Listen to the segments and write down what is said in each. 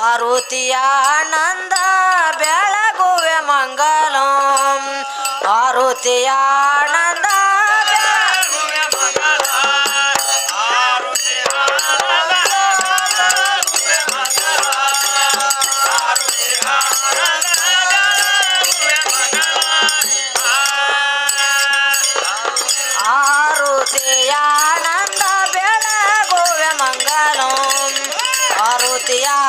ಆರುತಿಯ ಆನಂದ ಬೆಳಗುವೆ ಮಂಗಲಂ ಆರುತಿಯ Yeah.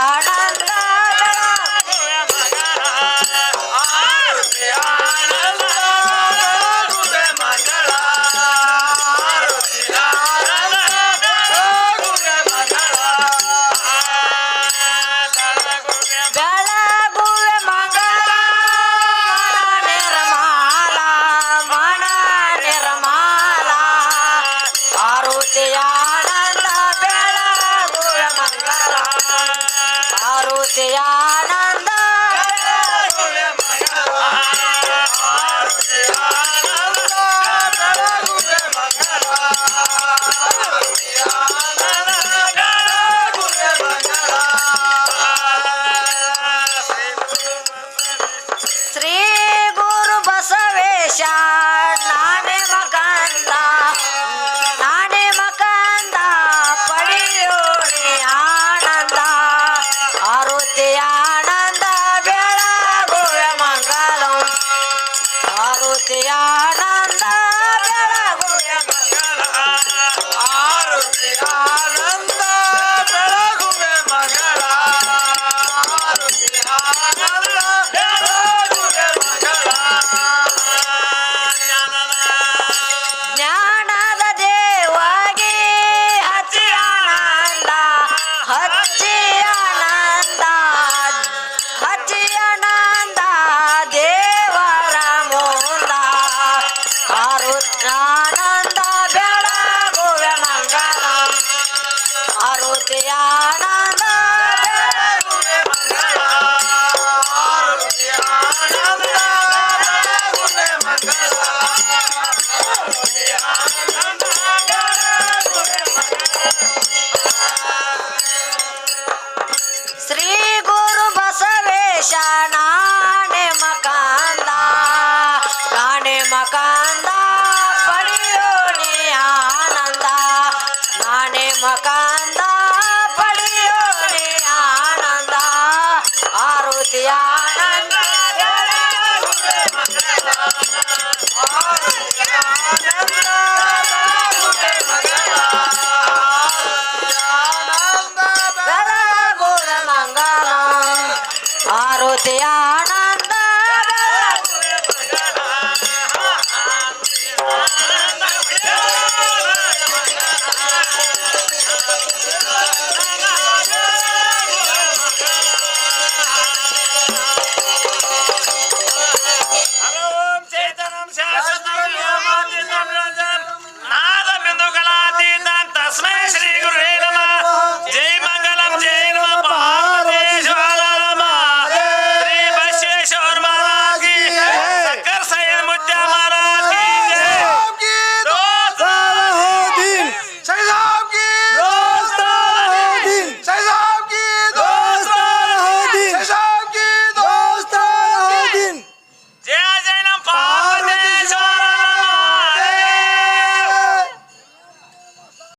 ಮಂಗಲಂ ಆರುತಿ ಯಾರ